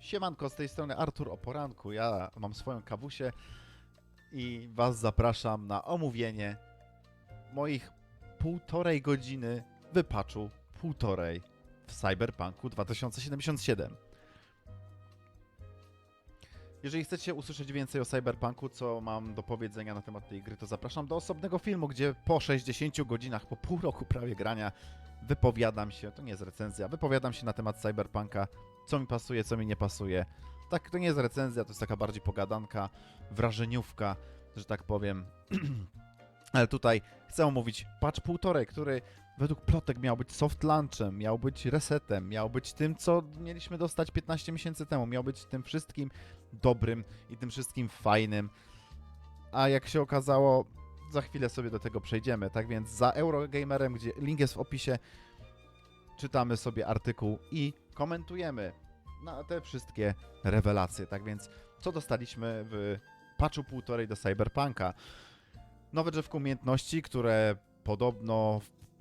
Siemanko, z tej strony Artur o poranku. Ja mam swoją kawusię i Was zapraszam na omówienie moich półtorej godziny wypaczu półtorej w Cyberpunku 2077. Jeżeli chcecie usłyszeć więcej o Cyberpunku, co mam do powiedzenia na temat tej gry, to zapraszam do osobnego filmu, gdzie po 60 godzinach, po pół roku prawie grania, wypowiadam się, to nie jest recenzja, wypowiadam się na temat Cyberpunka, co mi pasuje, co mi nie pasuje. Tak, to nie jest recenzja, to jest taka bardziej pogadanka, wrażeniówka, że tak powiem. Ale tutaj chcę omówić patch półtorej, który według plotek miał być soft launchem, miał być resetem, miał być tym, co mieliśmy dostać 15 miesięcy temu, miał być tym wszystkim dobrym i tym wszystkim fajnym. A jak się okazało, za chwilę sobie do tego przejdziemy. Tak więc za Eurogamerem, gdzie link jest w opisie, czytamy sobie artykuł i komentujemy na te wszystkie rewelacje. Tak więc, co dostaliśmy w patchu półtorej do Cyberpunka? Nowe drzewko umiejętności, które podobno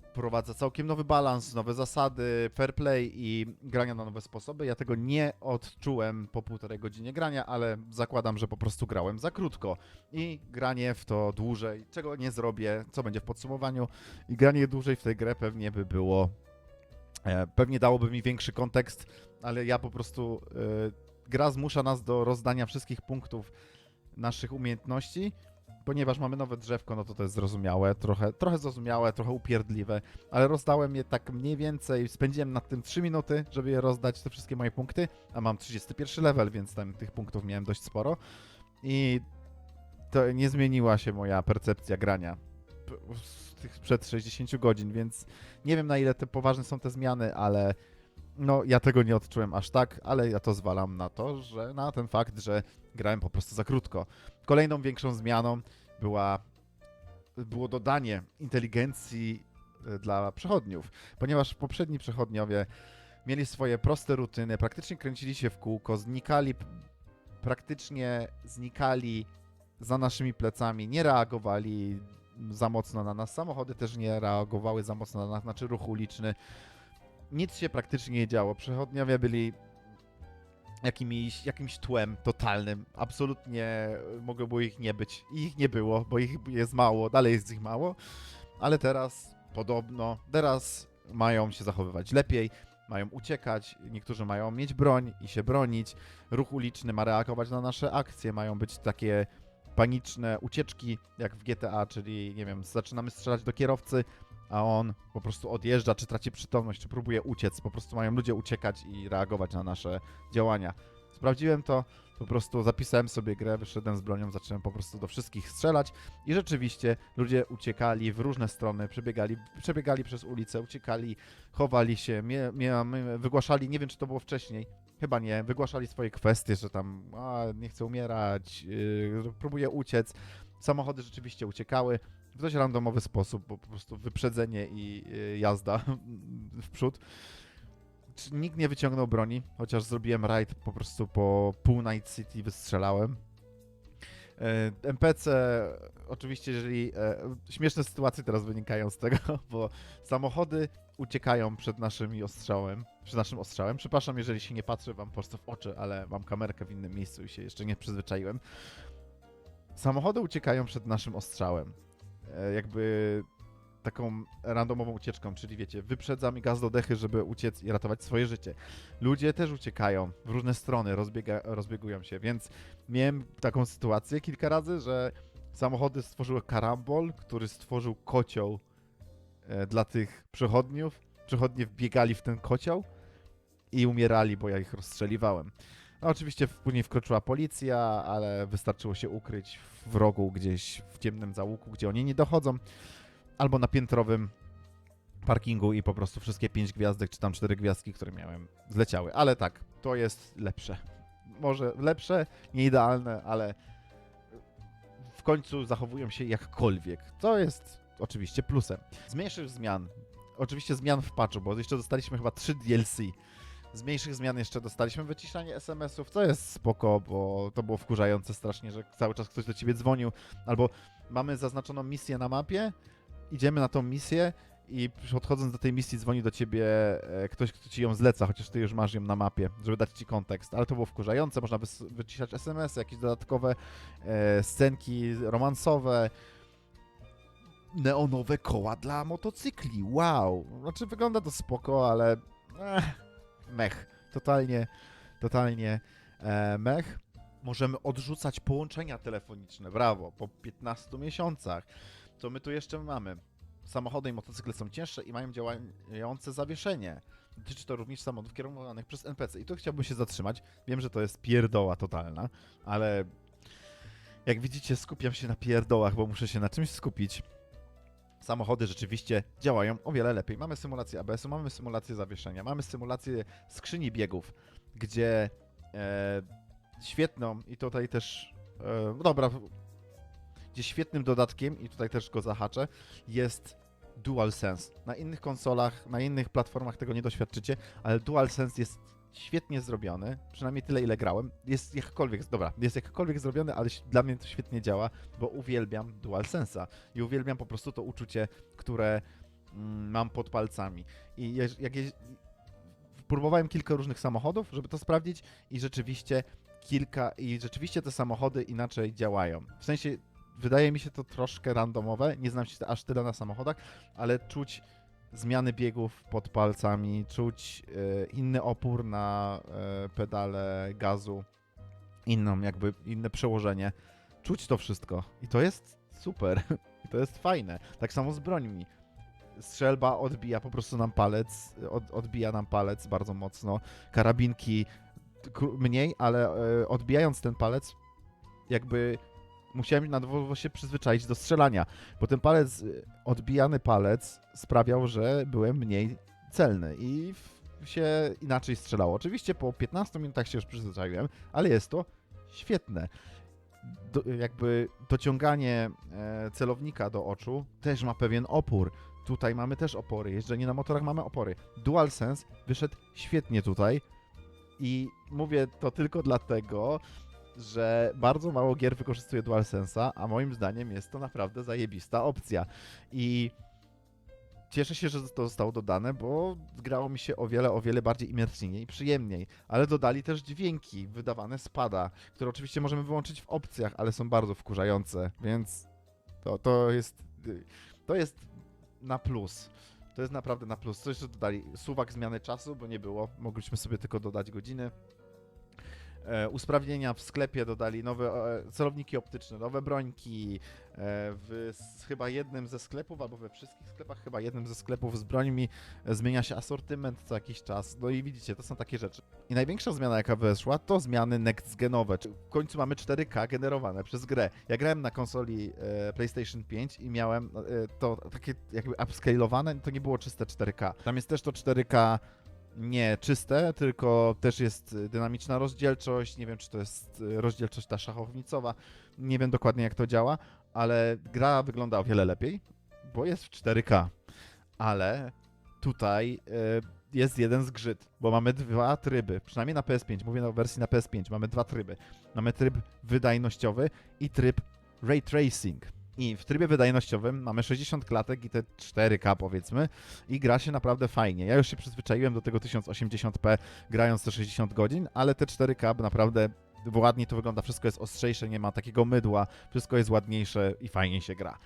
wprowadza całkiem nowy balans, nowe zasady, fair play i grania na nowe sposoby. Ja tego nie odczułem po półtorej godzinie grania, ale zakładam, że po prostu grałem za krótko. I granie w to dłużej, czego nie zrobię, co będzie w podsumowaniu, i granie dłużej w tę grę pewnie by było Pewnie dałoby mi większy kontekst, ale ja po prostu. e, gra zmusza nas do rozdania wszystkich punktów naszych umiejętności, ponieważ mamy nowe drzewko, no to to jest zrozumiałe, trochę, trochę zrozumiałe, trochę upierdliwe, ale rozdałem je tak mniej więcej, spędziłem nad tym 3 minuty, żeby je rozdać, te wszystkie moje punkty, a mam 31 level, więc tam tych punktów miałem dość sporo i to nie zmieniła się moja percepcja grania tych przed 60 godzin, więc nie wiem na ile te poważne są te zmiany, ale no ja tego nie odczułem aż tak, ale ja to zwalam na to, że na ten fakt, że grałem po prostu za krótko. Kolejną większą zmianą była było dodanie inteligencji e, dla przechodniów, ponieważ poprzedni przechodniowie mieli swoje proste rutyny, praktycznie kręcili się w kółko, znikali praktycznie znikali za naszymi plecami, nie reagowali za mocno na nas. Samochody też nie reagowały za mocno na nas, znaczy ruch uliczny. Nic się praktycznie nie działo. Przechodniowie byli jakimiś, jakimś tłem totalnym. Absolutnie mogło było ich nie być. I ich nie było, bo ich jest mało, dalej jest ich mało. Ale teraz podobno, teraz mają się zachowywać lepiej, mają uciekać, niektórzy mają mieć broń i się bronić. Ruch uliczny ma reagować na nasze akcje, mają być takie paniczne ucieczki, jak w GTA, czyli nie wiem, zaczynamy strzelać do kierowcy, a on po prostu odjeżdża, czy traci przytomność, czy próbuje uciec. Po prostu mają ludzie uciekać i reagować na nasze działania. Sprawdziłem to, po prostu zapisałem sobie grę, wyszedłem z bronią, zacząłem po prostu do wszystkich strzelać i rzeczywiście ludzie uciekali w różne strony, przebiegali, przebiegali przez ulicę, uciekali, chowali się, mie, wygłaszali, nie wiem czy to było wcześniej, Chyba nie. Wygłaszali swoje kwestie, że tam a, nie chcę umierać, yy, próbuję uciec. Samochody rzeczywiście uciekały w dość randomowy sposób, bo po prostu wyprzedzenie i yy, jazda w przód. Nikt nie wyciągnął broni, chociaż zrobiłem raid po prostu po pół Night City wystrzelałem. E, NPC, oczywiście, jeżeli. E, śmieszne sytuacje teraz wynikają z tego, bo samochody uciekają przed naszym ostrzałem. Przed naszym ostrzałem. Przepraszam, jeżeli się nie patrzę wam po prostu w oczy, ale mam kamerkę w innym miejscu i się jeszcze nie przyzwyczaiłem. Samochody uciekają przed naszym ostrzałem. E, jakby taką randomową ucieczką, czyli wiecie, wyprzedzam gaz do dechy, żeby uciec i ratować swoje życie. Ludzie też uciekają w różne strony, rozbiega, rozbiegują się, więc miałem taką sytuację kilka razy, że samochody stworzyły karambol, który stworzył kocioł dla tych przechodniów. Przechodnie wbiegali w ten kocioł i umierali, bo ja ich rozstrzeliwałem. No, oczywiście później wkroczyła policja, ale wystarczyło się ukryć w rogu gdzieś w ciemnym załuku, gdzie oni nie dochodzą, albo na piętrowym parkingu i po prostu wszystkie pięć gwiazdek, czy tam cztery gwiazdki, które miałem, zleciały. Ale tak, to jest lepsze. Może lepsze, nie idealne, ale w końcu zachowują się jakkolwiek. To jest oczywiście plusem. Z mniejszych zmian, oczywiście zmian w patchu, bo jeszcze dostaliśmy chyba trzy DLC. Z mniejszych zmian jeszcze dostaliśmy wyciszanie SMS-ów, co jest spoko, bo to było wkurzające strasznie, że cały czas ktoś do ciebie dzwonił, albo mamy zaznaczoną misję na mapie, idziemy na tą misję i podchodząc do tej misji dzwoni do ciebie e, ktoś, kto ci ją zleca, chociaż ty już masz ją na mapie, żeby dać ci kontekst. Ale to było wkurzające, można wyciszać SMS, jakieś dodatkowe e, scenki romansowe, neonowe koła dla motocykli. Wow! Znaczy wygląda to spoko, ale eh, mech. Totalnie, totalnie e, mech. Możemy odrzucać połączenia telefoniczne. Brawo! Po 15 miesiącach. Co my tu jeszcze mamy? Samochody i motocykle są cięższe i mają działające zawieszenie. Dotyczy to również samochodów kierowanych przez NPC. I tu chciałbym się zatrzymać. Wiem, że to jest pierdoła totalna, ale jak widzicie, skupiam się na pierdołach, bo muszę się na czymś skupić samochody rzeczywiście działają o wiele lepiej. Mamy symulację ABS-u, mamy symulację zawieszenia, mamy symulację skrzyni biegów, gdzie e, świetną i tutaj też, e, no dobra, gdzie świetnym dodatkiem, i tutaj też go zahaczę, jest DualSense. Na innych konsolach, na innych platformach tego nie doświadczycie, ale DualSense jest świetnie zrobiony, przynajmniej tyle ile grałem. Jest jakkolwiek, dobra, jest jakkolwiek zrobiony, ale dla mnie to świetnie działa, bo uwielbiam DualSense'a i uwielbiam po prostu to uczucie, które mm, mam pod palcami. I jak próbowałem kilka różnych samochodów, żeby to sprawdzić i rzeczywiście kilka i rzeczywiście te samochody inaczej działają. W sensie wydaje mi się to troszkę randomowe, nie znam się aż tyle na samochodach, ale czuć zmiany biegów pod palcami, czuć e, inny opór na e, pedale gazu, inną jakby inne przełożenie. Czuć to wszystko i to jest super. I to jest fajne. Tak samo z brońmi. Strzelba odbija po prostu nam palec, od, odbija nam palec bardzo mocno. Karabinki mniej, ale e, odbijając ten palec, jakby musiałem na nowo się przyzwyczaić do strzelania, bo ten palec, y, odbijany palec sprawiał, że byłem mniej celny i się inaczej strzelało. Oczywiście po 15 minutach się już przyzwyczaiłem, ale jest to świetne. Do, jakby dociąganie e, celownika do oczu też ma pewien opór. Tutaj mamy też opory. Jeżdżenie na motorach mamy opory. DualSense wyszedł świetnie tutaj i mówię to tylko dlatego, że bardzo mało gier wykorzystuje DualSense'a, a moim zdaniem jest to naprawdę zajebista opcja. I cieszę się, że to zostało dodane, bo grało mi się o wiele, o wiele bardziej imersyjnie i przyjemniej. Ale dodali też dźwięki wydawane z pada, które oczywiście możemy wyłączyć w opcjach, ale są bardzo wkurzające, więc to, to jest to jest na plus. To jest naprawdę na plus. Coś, że dodali suwak zmiany czasu, bo nie było. Mogliśmy sobie tylko dodać godziny. E, usprawnienia w sklepie dodali nowe e, celowniki optyczne, nowe brońki. E, w chyba jednym ze sklepów, albo we wszystkich sklepach, chyba jednym ze sklepów z brońmi zmienia się asortyment co jakiś czas. No i widzicie, to są takie rzeczy. I największa zmiana, jaka weszła, to zmiany next-genowe. W końcu mamy 4K generowane przez grę. Ja grałem na konsoli PlayStation 5 i miałem to takie jakby upscalowane, to nie było czyste 4K. Tam jest też to 4K nie czyste, tylko też jest dynamiczna rozdzielczość. Nie wiem, czy to jest y, rozdzielczość ta szachownicowa. Nie wiem dokładnie, jak to działa, ale gra wygląda o wiele lepiej, bo jest w 4K. Ale tutaj y, jest jeden zgrzyt, bo mamy dwa tryby, przynajmniej na PS5, mówię o wersji na PS5, mamy dwa tryby. Mamy tryb wydajnościowy i tryb ray tracing. I w trybie wydajnościowym mamy 60 klatek i te 4K powiedzmy i gra się naprawdę fajnie. Ja już się przyzwyczaiłem do tego 1080p grając te 60 godzin, ale te 4K naprawdę ładniej to wygląda, wszystko jest ostrzejsze, nie ma takiego mydła, wszystko jest ładniejsze i fajniej się gra.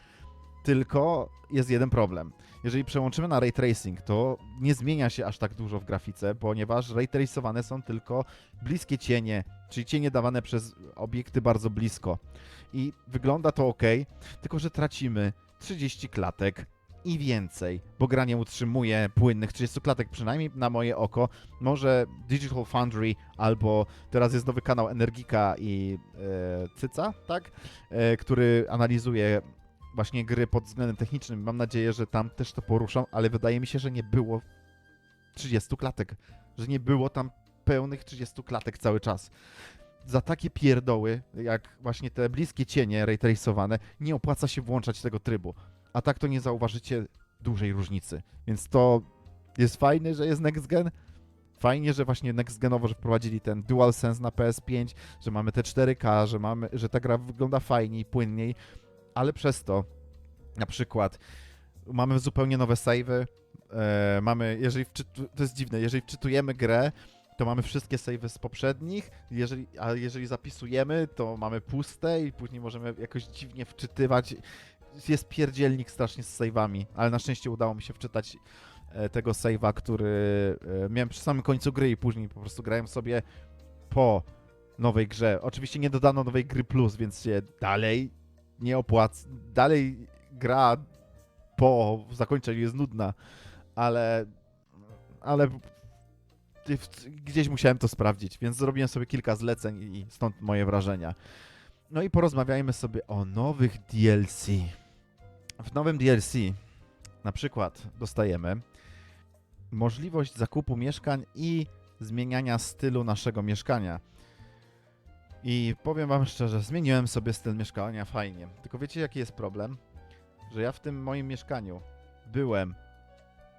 Tylko jest jeden problem. Jeżeli przełączymy na ray tracing, to nie zmienia się aż tak dużo w grafice, ponieważ ray tracowane są tylko bliskie cienie, czyli cienie dawane przez obiekty bardzo blisko. I wygląda to ok, tylko że tracimy 30 klatek i więcej, bo gra nie utrzymuje płynnych 30 klatek, przynajmniej na moje oko. Może Digital Foundry albo teraz jest nowy kanał Energika i e, Cyca, tak? E, który analizuje właśnie gry pod względem technicznym. Mam nadzieję, że tam też to poruszą, ale wydaje mi się, że nie było 30 klatek, że nie było tam pełnych 30 klatek cały czas. Za takie pierdoły, jak właśnie te bliskie cienie raytracowane, nie opłaca się włączać tego trybu. A tak to nie zauważycie dużej różnicy. Więc to jest fajne, że jest next gen. Fajnie, że właśnie next genowo, że wprowadzili ten DualSense na PS5, że mamy te 4K, że, mamy, że ta gra wygląda fajniej, płynniej, ale przez to na przykład mamy zupełnie nowe savey. E, mamy, jeżeli to jest dziwne, jeżeli wczytujemy grę, to mamy wszystkie savey z poprzednich, jeżeli, a jeżeli zapisujemy, to mamy puste i później możemy jakoś dziwnie wczytywać. Jest pierdzielnik strasznie z save'ami, ale na szczęście udało mi się wczytać e, tego save'a, który e, miałem przy samym końcu gry i później po prostu grałem sobie po nowej grze. Oczywiście nie dodano nowej gry plus, więc się dalej nie opłaca. Dalej gra po zakończeniu jest nudna, ale ale gdzieś musiałem to sprawdzić, więc zrobiłem sobie kilka zleceń i stąd moje wrażenia. No i porozmawiajmy sobie o nowych DLC. W nowym DLC na przykład dostajemy możliwość zakupu mieszkań i zmieniania stylu naszego mieszkania. I powiem wam szczerze, zmieniłem sobie styl mieszkania fajnie. Tylko wiecie jaki jest problem? Że ja w tym moim mieszkaniu byłem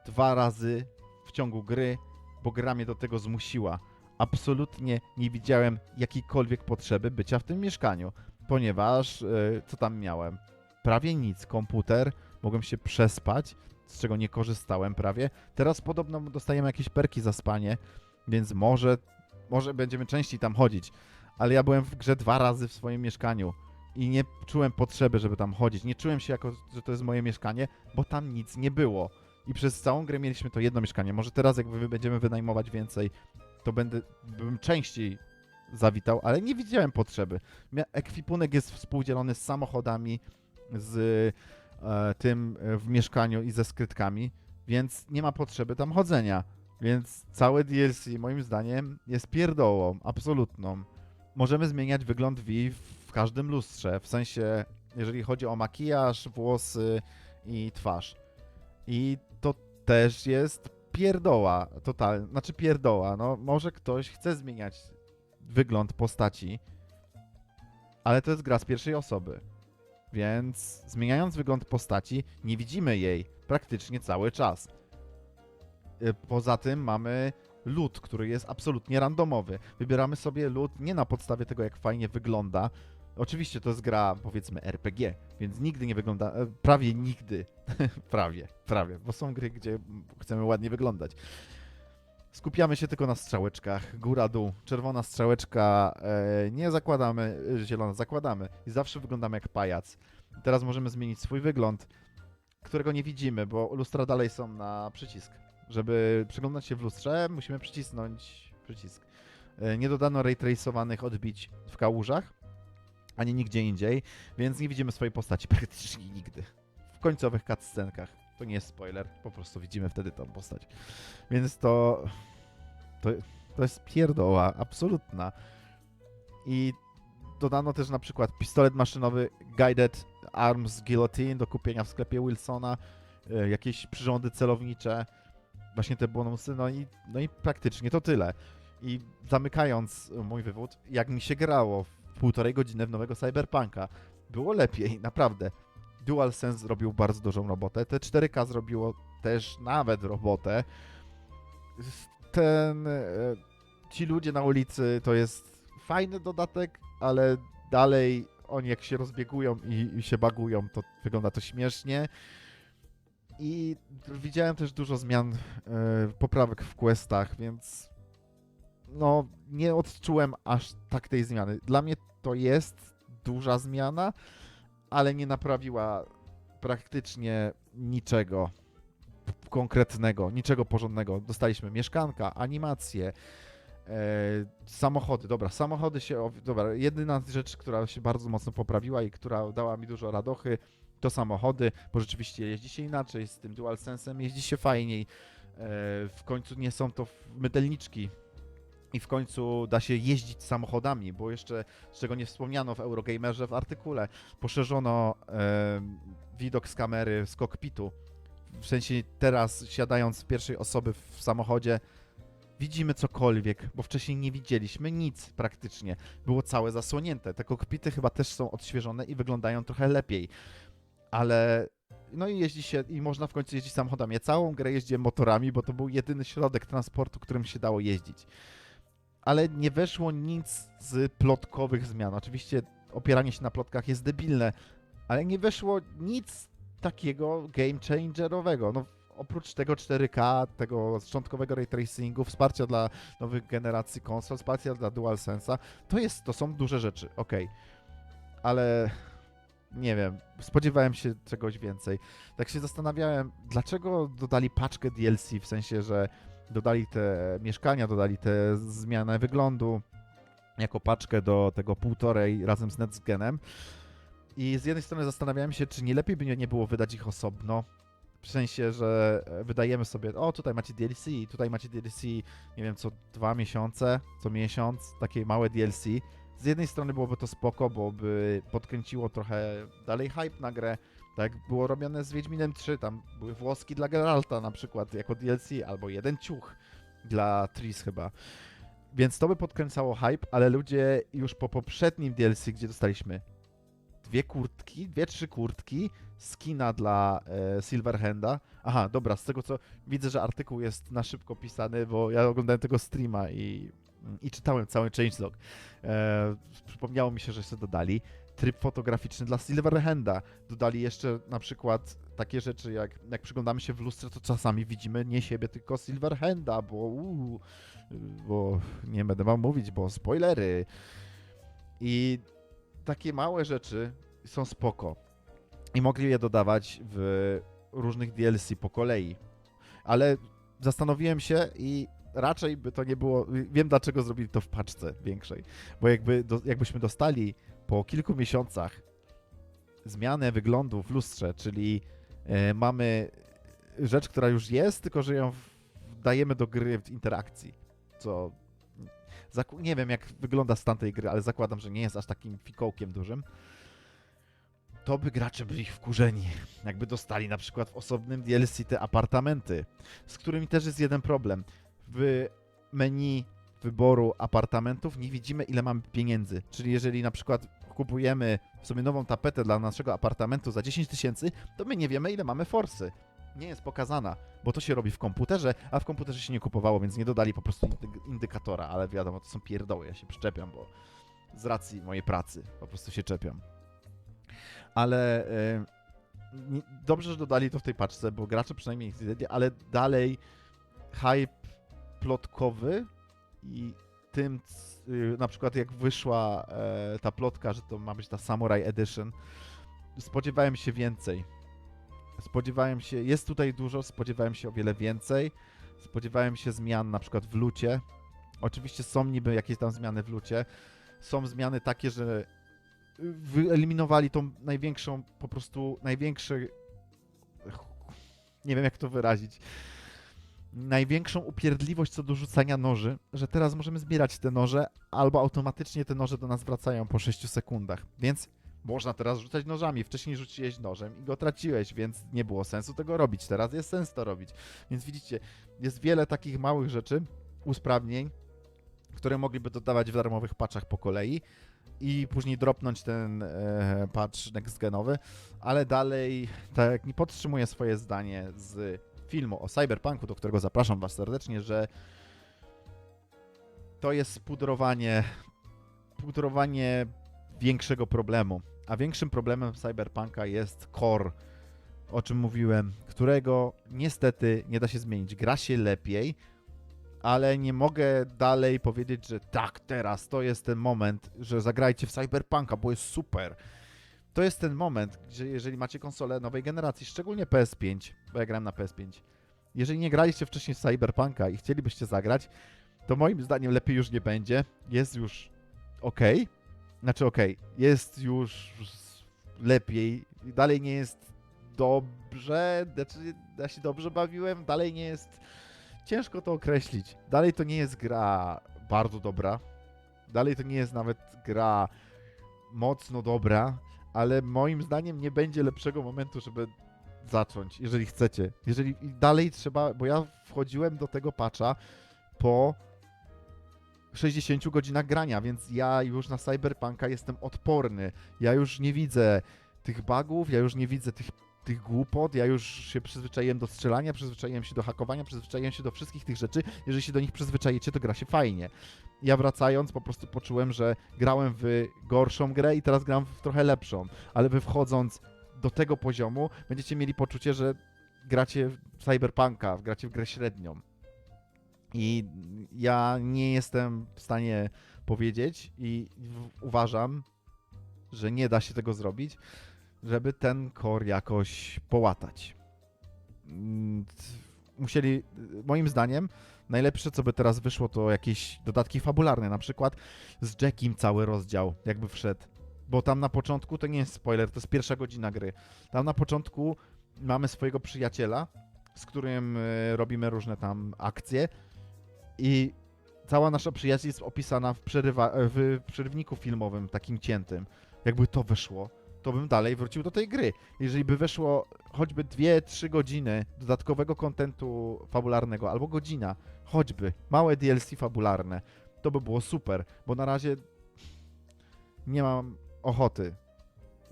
dwa razy w ciągu gry, bo gra mnie do tego zmusiła. Absolutnie nie widziałem jakiejkolwiek potrzeby bycia w tym mieszkaniu, ponieważ e, co tam miałem? Prawie nic. Komputer, mogłem się przespać, z czego nie korzystałem prawie. Teraz podobno dostajemy jakieś perki za spanie, więc może, może będziemy częściej tam chodzić. Ale ja byłem w grze dwa razy w swoim mieszkaniu i nie czułem potrzeby, żeby tam chodzić. Nie czułem się jako, że to jest moje mieszkanie, bo tam nic nie było. I przez całą grę mieliśmy to jedno mieszkanie. Może teraz, jak wy będziemy wynajmować więcej, to będę, bym częściej zawitał, ale nie widziałem potrzeby. Ekwipunek jest współdzielony z samochodami, z e, tym e, w mieszkaniu i ze skrytkami, więc nie ma potrzeby tam chodzenia. Więc całe DLC moim zdaniem jest pierdołą, absolutną. Możemy zmieniać wygląd V w każdym lustrze, w sensie jeżeli chodzi o makijaż, włosy i twarz. I to też jest pierdoła, totalna, znaczy pierdoła, no może ktoś chce zmieniać wygląd postaci, ale to jest gra z pierwszej osoby. Więc zmieniając wygląd postaci, nie widzimy jej praktycznie cały czas. Y, Poza tym mamy lód, który jest absolutnie randomowy. Wybieramy sobie lód nie na podstawie tego, jak fajnie wygląda. Oczywiście to jest gra, powiedzmy, RPG, więc nigdy nie wygląda, e, prawie nigdy, prawie, prawie, bo są gry, gdzie chcemy ładnie wyglądać. Skupiamy się tylko na strzałeczkach, góra, dół. Czerwona strzałeczka e, nie zakładamy, e, zielona zakładamy i zawsze wyglądamy jak pajac. Teraz możemy zmienić swój wygląd, którego nie widzimy, bo lustra dalej są na przycisk. Żeby przyglądać się w lustrze, musimy przycisnąć przycisk. E, nie dodano ray traceowanych odbić w kałużach, ani nigdzie indziej, więc nie widzimy swojej postaci praktycznie nigdy. W końcowych cutscenkach. To nie jest spoiler, po prostu widzimy wtedy tą postać. Więc to, to, to jest pierdoła, absolutna. I dodano też na przykład pistolet maszynowy Guided Arms Guillotine do kupienia w sklepie Wilsona, e, jakieś przyrządy celownicze, właśnie te bonusy, no i, no i praktycznie to tyle. I zamykając mój wywód, jak mi się grało w półtorej godziny w nowego Cyberpunka, było lepiej, naprawdę. DualSense zrobił bardzo dużą robotę, te 4K zrobiło też nawet robotę. Ten, e, ci ludzie na ulicy to jest fajny dodatek, ale dalej oni jak się rozbiegują i, i się bagują, to wygląda to śmiesznie. I widziałem też dużo zmian, e, poprawek w questach, więc no nie odczułem aż tak tej zmiany. Dla mnie to jest duża zmiana, ale nie naprawiła praktycznie niczego konkretnego, niczego porządnego. Dostaliśmy mieszkanka, animacje, e, samochody. Dobra, samochody się. Dobra, jedyna rzecz, która się bardzo mocno poprawiła i która dała mi dużo radochy, to samochody, bo rzeczywiście jeździ się inaczej, z tym DualSense'em jeździ się fajniej. E, w końcu nie są to mytelniczki. I w końcu da się jeździć samochodami, bo jeszcze, z czego nie wspomniano w Eurogamerze w artykule, poszerzono widok z kamery z kokpitu. W sensie teraz siadając z pierwszej osoby w samochodzie widzimy cokolwiek, bo wcześniej nie widzieliśmy nic praktycznie. Było całe zasłonięte. Te kokpity chyba też są odświeżone i wyglądają trochę lepiej. Ale no i jeździ się i można w końcu jeździć samochodami. Ja całą grę jeździłem motorami, bo to był jedyny środek transportu, którym się dało jeździć. Ale nie weszło nic z plotkowych zmian. Oczywiście opieranie się na plotkach jest debilne, ale nie weszło nic takiego game changerowego. No, oprócz tego 4K, tego szczątkowego ray tracingu, wsparcia dla nowych generacji konsol, wsparcia dla DualSense'a, to jest, to są duże rzeczy, okej. Ale nie wiem, spodziewałem się czegoś więcej. Tak się zastanawiałem, dlaczego dodali paczkę DLC, w sensie, że dodali te mieszkania, dodali te zmianę wyglądu jako paczkę do tego półtorej razem z NetSgenem. I z jednej strony zastanawiałem się, czy nie lepiej by nie było wydać ich osobno, w sensie, że e, wydajemy sobie, o tutaj macie DLC, tutaj macie DLC, nie wiem, co dwa miesiące, co miesiąc, takie małe DLC. Z jednej strony byłoby to spoko, bo by podkręciło trochę dalej hype na grę, tak było robione z Wiedźminem 3, tam były włoski dla Geralta na przykład jako DLC, albo jeden ciuch dla Tris chyba. Więc to by podkręcało hype, ale ludzie już po poprzednim DLC, gdzie dostaliśmy dwie kurtki, dwie, trzy kurtki, skina dla e, Silverhanda. Aha, dobra, z tego co widzę, że artykuł jest na szybko pisany, bo ja oglądałem tego streama i, i czytałem cały changelog. E, przypomniało mi się, że się dodali tryb fotograficzny dla Silverhanda. Dodali jeszcze na przykład takie rzeczy, jak, jak przyglądamy się w lustrze, to czasami widzimy nie siebie, tylko Silverhanda, bo uu, bo nie będę wam mówić, bo spoilery. I takie małe rzeczy są spoko. I mogli je dodawać w różnych DLC po kolei. Ale zastanowiłem się i raczej by to nie było. Wiem dlaczego zrobili to w paczce większej. Bo jakby do, jakbyśmy dostali po kilku miesiącach zmianę wyglądu w lustrze, czyli e, mamy rzecz, która już jest, tylko że ją dajemy do gry w interakcji. Co. Nie wiem, jak wygląda stan tej gry, ale zakładam, że nie jest aż takim fikołkiem dużym. To by gracze byli wkurzeni, jakby dostali na przykład w osobnym DLC te apartamenty, z którymi też jest jeden problem. W menu wyboru apartamentów nie widzimy, ile mamy pieniędzy. Czyli jeżeli na przykład kupujemy sobie nową tapetę dla naszego apartamentu za 10 tysięcy, to my nie wiemy, ile mamy forsy. Nie jest pokazana, bo to się robi w komputerze, a w komputerze się nie kupowało, więc nie dodali po prostu indy- indykatora, ale wiadomo, to są pierdoły, ja się przyczepiam, bo z racji mojej pracy po prostu się czepiam. Ale nie- dobrze, że dodali to w tej paczce, bo gracze przynajmniej ale dalej hype plotkowy i tym, y, na przykład jak wyszła e, ta plotka, że to ma być ta Samurai Edition, spodziewałem się więcej. Spodziewałem się, jest tutaj dużo, spodziewałem się o wiele więcej. Spodziewałem się zmian na przykład w lucie. Oczywiście są niby jakieś tam zmiany w lucie. Są zmiany takie, że wyeliminowali tą największą, po prostu największy. Nie wiem jak to wyrazić. Największą upierdliwość co do rzucania noży, że teraz możemy zbierać te noże, albo automatycznie te noże do nas wracają po 6 sekundach. Więc można teraz rzucać nożami. Wcześniej rzuciłeś nożem i go traciłeś, więc nie było sensu tego robić. Teraz jest sens to robić. Więc widzicie, jest wiele takich małych rzeczy, usprawnień, które mogliby dodawać w darmowych patchach po kolei i później dropnąć ten e, patch next-genowy, ale dalej tak nie podtrzymuję swoje zdanie z filmu o Cyberpunku, do którego zapraszam was serdecznie, że to jest pudrowanie pudrowanie większego problemu. A większym problemem Cyberpunka jest core, o czym mówiłem, którego niestety nie da się zmienić. Gra się lepiej, ale nie mogę dalej powiedzieć, że tak, teraz to jest ten moment, że zagrajcie w Cyberpunka, bo jest super. To jest ten moment, gdzie jeżeli macie konsolę nowej generacji, szczególnie PS5, bo ja grałem na PS5, jeżeli nie graliście wcześniej w Cyberpunka i chcielibyście zagrać, to moim zdaniem lepiej już nie będzie. Jest już ok. Znaczy ok, jest już lepiej. Dalej nie jest dobrze. Znaczy, ja się dobrze bawiłem, dalej nie jest. Ciężko to określić. Dalej to nie jest gra bardzo dobra. Dalej to nie jest nawet gra mocno dobra, ale moim zdaniem nie będzie lepszego momentu, żeby zacząć, jeżeli chcecie. Jeżeli dalej trzeba, bo ja wchodziłem do tego patcha po 60 godzinach grania, więc ja już na Cyberpunka jestem odporny. Ja już nie widzę tych bugów, ja już nie widzę tych, tych głupot, ja już się przyzwyczaiłem do strzelania, przyzwyczaiłem się do hakowania, przyzwyczaiłem się do wszystkich tych rzeczy. Jeżeli się do nich przyzwyczajecie, to gra się fajnie. Ja wracając po prostu poczułem, że grałem w gorszą grę i teraz gram w trochę lepszą, ale wy wchodząc do tego poziomu będziecie mieli poczucie, że gracie w Cyberpunka, gracie w grę średnią. I ja nie jestem w stanie powiedzieć i uważam, że nie da się tego zrobić, żeby ten core jakoś połatać. Mm, Musieli, moim zdaniem, najlepsze co by teraz wyszło to jakieś dodatki fabularne, na przykład z Jackiem cały rozdział jakby wszedł. Bo tam na początku, to nie jest spoiler, to jest pierwsza godzina gry. Tam na początku mamy swojego przyjaciela, z którym e, robimy różne tam akcje i cała nasza przyjaźń jest opisana w, przerywa, w przerywniku filmowym, takim ciętym. Jakby to wyszło, to bym dalej wrócił do tej gry. Jeżeli by weszło choćby 2-3 godziny dodatkowego kontentu fabularnego, albo godzina, choćby małe DLC fabularne, to by było super, bo na razie nie mam ochoty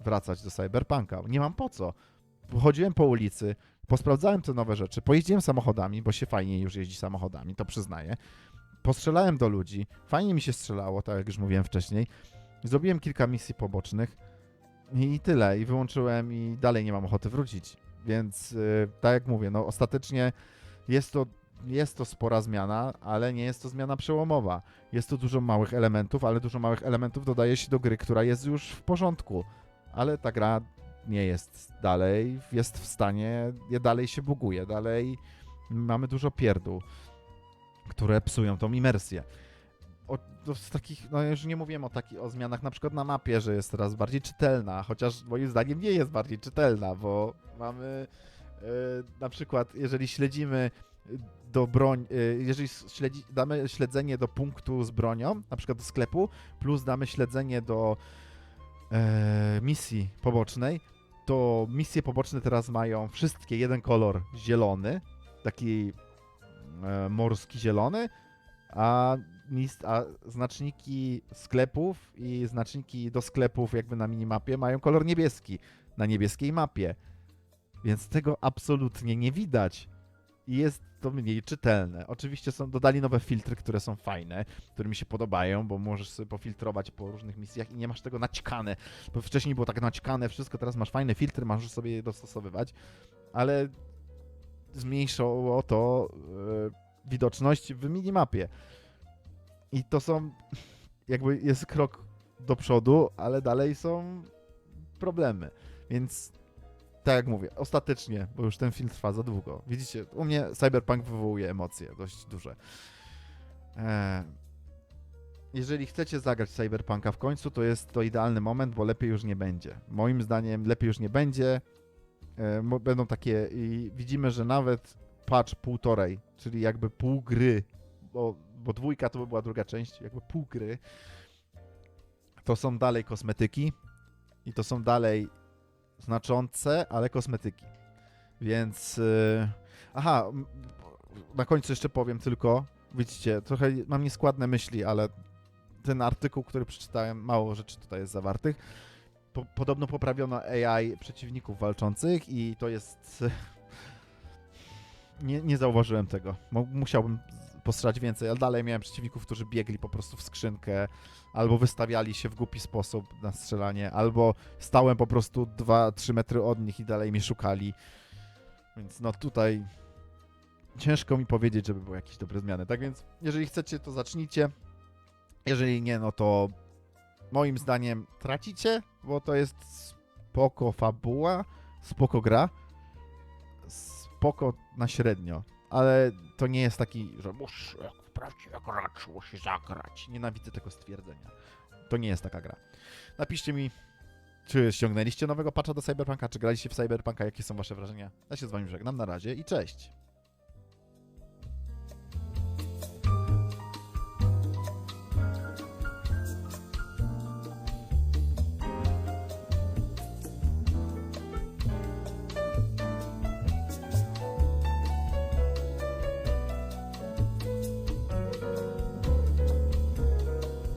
wracać do Cyberpunka. Nie mam po co. Chodziłem po ulicy, posprawdzałem te nowe rzeczy, pojeździłem samochodami, bo się fajnie już jeździ samochodami, to przyznaję. Postrzelałem do ludzi, fajnie mi się strzelało, tak jak już mówiłem wcześniej. Zrobiłem kilka misji pobocznych i tyle, i wyłączyłem i dalej nie mam ochoty wrócić. Więc yy, tak jak mówię, no ostatecznie jest to, jest to spora zmiana, ale nie jest to zmiana przełomowa. Jest to dużo małych elementów, ale dużo małych elementów dodaje się do gry, która jest już w porządku. Ale ta gra nie jest dalej, jest w stanie, dalej się buguje, dalej mamy dużo pierdół, które psują tą imersję. O, to z takich, no już nie mówiłem o, taki, o zmianach na przykład na mapie, że jest teraz bardziej czytelna, chociaż moim zdaniem nie jest bardziej czytelna, bo mamy e, na przykład, jeżeli śledzimy do broń, e, jeżeli śledzi, damy śledzenie do punktu z bronią, na przykład do sklepu, plus damy śledzenie do e, misji pobocznej, to misje poboczne teraz mają wszystkie jeden kolor zielony, taki e, morski zielony, a, mis, a znaczniki sklepów i znaczniki do sklepów jakby na minimapie mają kolor niebieski na niebieskiej mapie. Więc tego absolutnie nie widać. I jest to mniej czytelne. Oczywiście są, dodali nowe filtry, które są fajne, które mi się podobają, bo możesz sobie pofiltrować po różnych misjach i nie masz tego naćkane. Bo wcześniej było tak naćkane wszystko, teraz masz fajne filtry, możesz sobie je dostosowywać, ale zmniejszyło to e, widoczność w minimapie. I to są, jakby jest krok do przodu, ale dalej są problemy. Więc tak jak mówię, ostatecznie, bo już ten film trwa za długo. Widzicie, u mnie Cyberpunk wywołuje emocje dość duże. Eee, jeżeli chcecie zagrać Cyberpunka w końcu, to jest to idealny moment, bo lepiej już nie będzie. Moim zdaniem lepiej już nie będzie. E, mo- będą takie i widzimy, że nawet patch półtorej, czyli jakby pół gry, bo, bo dwójka to by była druga część, jakby pół gry, to są dalej kosmetyki i to są dalej znaczące, ale kosmetyki. Więc. Yy... Aha, na końcu jeszcze powiem tylko. Widzicie, trochę mam nieskładne myśli, ale ten artykuł, który przeczytałem, mało rzeczy tutaj jest zawartych. Po, podobno poprawiono AI przeciwników walczących i to jest. Nie, nie zauważyłem tego. Musiałbym postrzelać więcej, ale dalej miałem przeciwników, którzy biegli po prostu w skrzynkę, albo wystawiali się w głupi sposób na strzelanie, albo stałem po prostu 2-3 metry od nich i dalej mnie szukali. Więc no tutaj ciężko mi powiedzieć, żeby były jakieś dobre zmiany. Tak więc, jeżeli chcecie, to zacznijcie. Jeżeli nie, no to moim zdaniem tracicie, bo to jest spoko fabuła, spoko gra, spoko na średnio. Ale to nie jest taki, że muszę, jak w prawdziwy gracz, musi zagrać. Nienawidzę tego stwierdzenia. To nie jest taka gra. Napiszcie mi, czy ściągnęliście nowego patcha do Cyberpunka, czy graliście w Cyberpunka, jakie są wasze wrażenia. Ja się z wami żegnam, na razie i cześć.